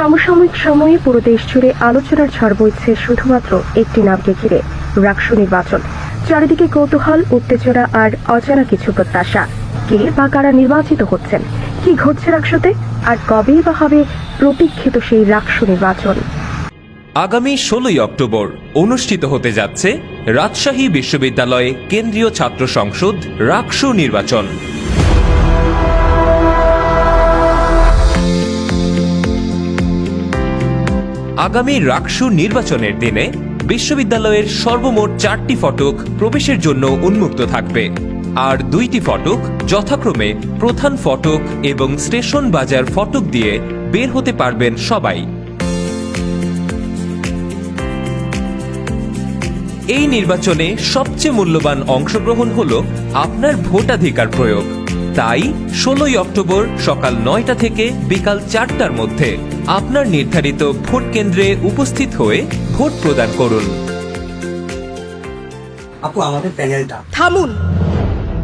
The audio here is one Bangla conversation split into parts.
সমসাময়িক সময়ে পুরো দেশ জুড়ে আলোচনার ঝড় বইছে শুধুমাত্র একটি নামকে ঘিরে। রাকসু নির্বাচন। চারিদিকে কৌতূহল, উত্তেজনা আর অজানা কিছু প্রত্যাশা। কে বা কারা নির্বাচিত হচ্ছেন? কি ঘটছে রাকসুতে? আর কবেই বা হবে প্রতীক্ষিত সেই রাকসু নির্বাচন? আগামী ষোলোই অক্টোবর অনুষ্ঠিত হতে যাচ্ছে রাজশাহী বিশ্ববিদ্যালয়ে কেন্দ্রীয় ছাত্র সংসদ রাকসু নির্বাচন। আগামী রাকসু নির্বাচনের দিনে বিশ্ববিদ্যালয়ের সর্বমোট চারটি ফটক প্রবেশের জন্য উন্মুক্ত থাকবে। আর দুইটি ফটক যথাক্রমে প্রধান ফটক এবং স্টেশন বাজার ফটক দিয়ে বের হতে পারবেন সবাই। এই নির্বাচনে সবচেয়ে মূল্যবান অংশগ্রহণ হল আপনার ভোটাধিকার প্রয়োগ। তাই ষোলোই অক্টোবর সকাল নয়টা থেকে বিকাল চারটার মধ্যে আপনার নির্ধারিত ভোট কেন্দ্রে উপস্থিত হয়ে ভোট প্রদান করুন। আপু আমাদের প্যানেলটা। থামুন।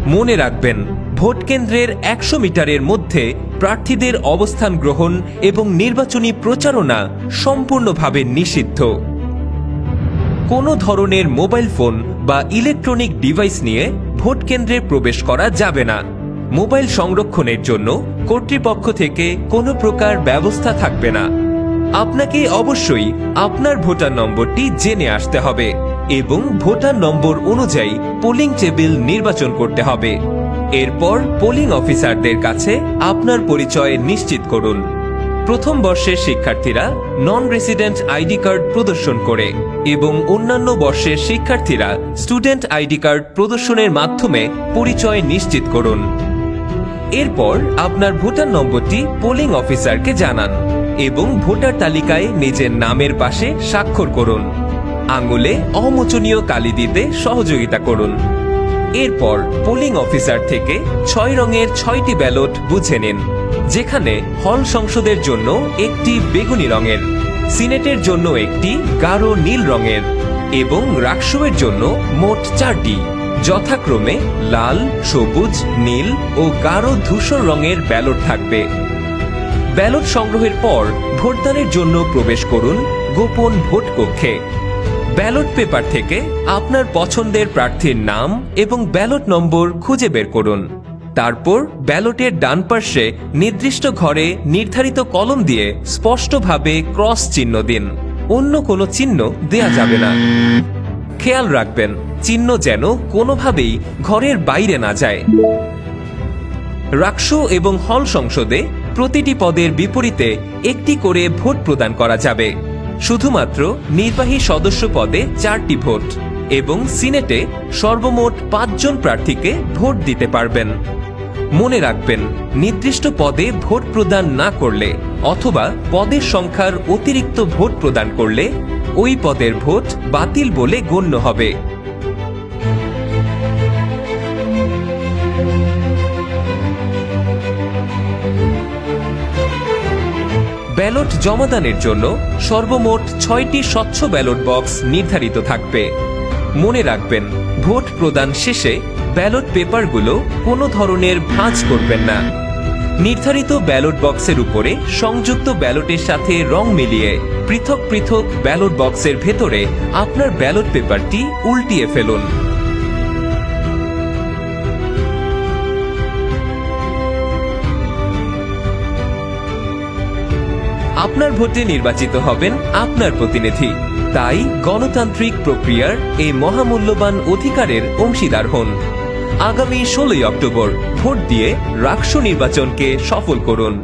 মনে রাখবেন ভোট কেন্দ্রের একশো মিটারের মধ্যে প্রার্থীদের অবস্থান গ্রহণ এবং নির্বাচনী প্রচারণা সম্পূর্ণভাবে নিষিদ্ধ। কোনো ধরনের মোবাইল ফোন বা ইলেকট্রনিক ডিভাইস নিয়ে ভোট কেন্দ্রে প্রবেশ করা যাবে না। মোবাইল সংরক্ষণের জন্য কর্তৃপক্ষ থেকে কোনো প্রকার ব্যবস্থা থাকবে না। আপনাকে অবশ্যই আপনার ভোটার নম্বরটি জেনে আসতে হবে এবং ভোটার নম্বর অনুযায়ী পোলিং টেবিল নির্বাচন করতে হবে। এরপর পোলিং অফিসারদের কাছে আপনার পরিচয় নিশ্চিত করুন। প্রথম বর্ষের শিক্ষার্থীরা নন রেসিডেন্ট আইডি কার্ড প্রদর্শন করে এবং অন্যান্য বর্ষের শিক্ষার্থীরা স্টুডেন্ট আইডি কার্ড প্রদর্শনের মাধ্যমে পরিচয় নিশ্চিত করুন। এরপর আপনার ভোটার নম্বরটি পোলিং অফিসারকে জানান এবং ভোটার তালিকায় নিজের নামের পাশে স্বাক্ষর করুন। আঙুলে অমোচনীয় কালি দিতে সহযোগিতা করুন। এরপর পোলিং অফিসার থেকে ছয় রঙের ছয়টি ব্যালট বুঝে নিন, যেখানে হল সংসদের জন্য একটি বেগুনি রঙের, সিনেটের জন্য একটি গাঢ় নীল রঙের এবং রাকসুয়ের জন্য মোট চারটি। যথাক্রমে লাল, সবুজ, নীল ও গাঢ় ধূসর রঙের ব্যালট থাকবে। ব্যালট সংগ্রহের পর ভোটদানের জন্য প্রবেশ করুন গোপন ভোট কক্ষে। ব্যালট পেপার থেকে আপনার পছন্দের প্রার্থীর নাম এবং ব্যালট নম্বর খুঁজে বের করুন। তারপর ব্যালটের ডান পার্শ্বে নির্দিষ্ট ঘরে নির্ধারিত কলম দিয়ে স্পষ্টভাবে ক্রস চিহ্ন দিন। অন্য কোনো চিহ্ন দেয়া যাবে না। খেয়াল রাখবেন, চিহ্ন যেন কোনোভাবেই ঘরের বাইরে না যায়। রাকসু এবং হল সংসদে প্রতিটি পদের বিপরীতে একটি করে ভোট প্রদান করা যাবে। শুধুমাত্র নির্বাহী সদস্য পদে চারটি ভোট এবং সিনেটে সর্বমোট পাঁচজন প্রার্থীকে ভোট দিতে পারবেন। মনে রাখবেন, নির্দিষ্ট পদে ভোট প্রদান না করলে অথবা পদের সংখ্যার অতিরিক্ত ভোট প্রদান করলে ওই পদের ভোট বাতিল বলে গণ্য হবে। ব্যালট জমাদানের জন্য সর্বমোট ছয়টি স্বচ্ছ ব্যালট বক্স নির্ধারিত থাকবে। মনে রাখবেন, ভোট প্রদান শেষে ব্যালট পেপারগুলো কোনো ধরনের ভাঁজ করবেন না। নির্ধারিত ব্যালট বক্সের উপরে সংযুক্ত ব্যালটের সাথে রং মিলিয়ে পৃথক পৃথক ব্যালট বক্সের ভেতরে আপনার ব্যালট পেপারটি উল্টিয়ে ফেলুন। আপনার ভোটে নির্বাচিত হবেন আপনার প্রতিনিধি। তাই গণতান্ত্রিক প্রক্রিয়ার এই মহামূল্যবান অধিকারের অংশীদার হন। আগামী ষোলোই অক্টোবর ভোট দিয়ে রাকসু নির্বাচনকে সফল করুন।